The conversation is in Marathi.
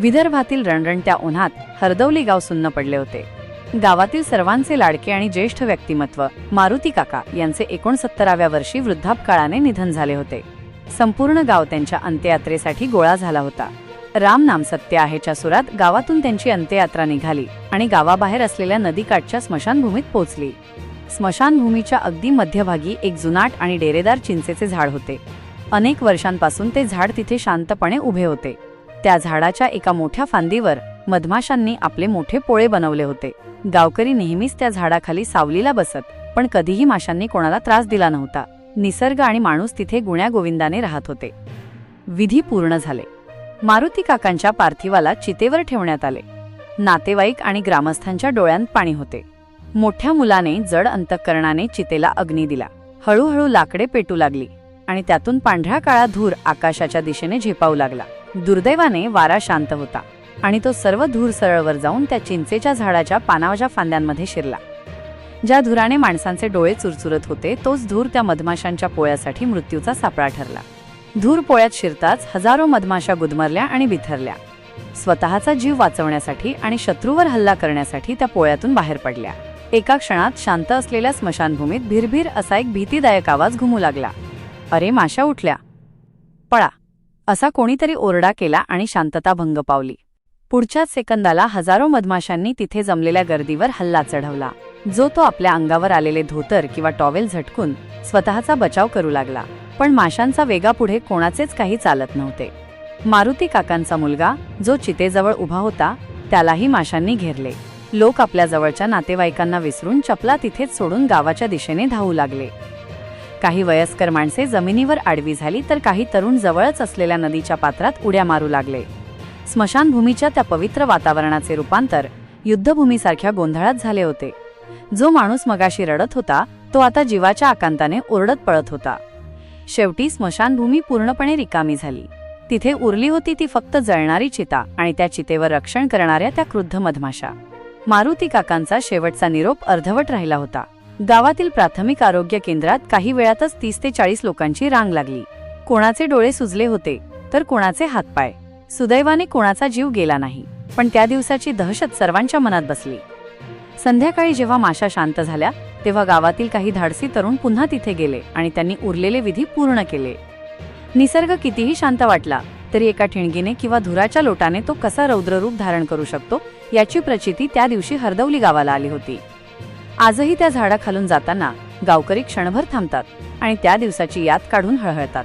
विदर्भातील रणरणत्या उन्हात हरदवली गाव सुन्न पडले होते. गावातील सर्वांचे लाडके आणि ज्येष्ठ व्यक्तिमत्व मारुती काका यांचे एकोणसत्तराव्या वर्षी वृद्धापकाळाने निधन झाले होते. संपूर्ण गाव त्यांच्या अंत्ययात्रेसाठी गोळा झाला होता. राम नाम सत्य आहेच्या सुरात गावातून त्यांची अंत्ययात्रा निघाली आणि गावाबाहेर असलेल्या नदीकाठच्या स्मशानभूमीत पोहोचली. स्मशानभूमीच्या अगदी मध्यभागी एक जुनाट आणि डेरेदार चिंचेचे झाड होते. अनेक वर्षांपासून ते झाड तिथे शांतपणे उभे होते. त्या झाडाच्या एका मोठ्या फांदीवर मधमाशांनी आपले मोठे पोळे बनवले होते. गावकरी नेहमीच त्या झाडाखाली सावलीला बसत पण कधीही माशांनी कोणाला त्रास दिला नव्हता. निसर्ग आणि माणूस तिथे गुण्या गोविंदाने राहत होते. विधी पूर्ण झाले. मारुती काकांच्या पार्थिवाला चितेवर ठेवण्यात आले. नातेवाईक आणि ग्रामस्थांच्या डोळ्यांत पाणी होते. मोठ्या मुलाने जड अंतःकरणाने चितेला अग्नी दिला. हळूहळू लाकडे पेटू लागली आणि त्यातून पांढऱ्या काळा धूर आकाशाच्या दिशेने झेपावू लागला. दुर्दैवाने वारा शांत होता आणि तो सर्व धूर सरळवर जाऊन त्या चिंचेच्या झाडाच्या पानावच्या फांद्यांमध्ये शिरला. ज्या धुराने माणसांचे डोळे चुरचुरत होते तोच धूर त्या मधमाशांच्या पोळ्यासाठी मृत्यूचा सापळा ठरला. धूर पोळ्यात शिरताच हजारो मधमाशा गुदमरल्या आणि बिथरल्या. स्वतःचा जीव वाचवण्यासाठी आणि शत्रूवर हल्ला करण्यासाठी त्या पोळ्यातून बाहेर पडल्या. एका क्षणात शांत असलेल्या स्मशानभूमीत भिरभिर असा एक भीतीदायक आवाज घुमू लागला. अरे माशा उठल्या. पळा. असा कोणीतरी ओरडा केला आणि शांतता भंग पावली. पुढच्याच सेकंदाला हजारो मधमाशांनी तिथे जमलेल्या गर्दीवर हल्ला चढवला. जो तो आपल्या अंगावर आलेले धोतर किंवा टॉवेल झटकून स्वतःचा बचाव करू लागला. पण माशांचा वेगापुढे कोणाचेच काही चालत नव्हते. मारुती काकांचा मुलगा जो चितेजवळ उभा होता त्यालाही माशांनी घेरले. लोक आपल्या जवळच्या नातेवाईकांना विसरून चपला तिथेच सोडून गावाच्या दिशेने धावू लागले. काही वयस्कर माणसे जमिनीवर आडवी झाली तर काही तरुण जवळच असलेल्या नदीच्या पात्रात उड्या मारू लागले. स्मशानभूमीच्या त्या पवित्र वातावरणाचे रूपांतर युद्धभूमीसारख्या गोंधळात झाले होते. जो माणूस मगाशी रडत होता तो आता जीवाच्या आकांताने ओरडत पळत होता. शेवटी स्मशानभूमी पूर्णपणे रिकामी झाली. तिथे उरली होती ती फक्त जळणारी चिता आणि त्या चितेवर रक्षण करणाऱ्या त्या क्रुद्ध मधमाशा. मारुती काकांचा शेवटचा निरोप अर्धवट राहिला होता. गावातील प्राथमिक आरोग्य केंद्रात काही वेळातच तीस ते चाळीस लोकांची रांग लागली. कोणाचे डोळे सुजले होते तर कोणाचे हातपाय. सुदैवाने कोणाचा जीव गेला नाही पण त्या दिवसाची दहशत सर्वांच्या मनात बसली. संध्याकाळी जेव्हा माशा शांत झाल्या तेव्हा गावातील काही धाडसी तरुण पुन्हा तिथे गेले आणि त्यांनी उरलेले विधी पूर्ण केले. निसर्ग कितीही शांत वाटला तरी एका ठिणगीने किंवा धुराच्या लोटाने तो कसा रौद्ररूप धारण करू शकतो याची प्रचिती त्या दिवशी हरदवली गावाला आली होती. आजही त्या झाडाखालून जाताना गावकरी क्षणभर थांबतात आणि त्या दिवसाची याद काढून हळहळतात.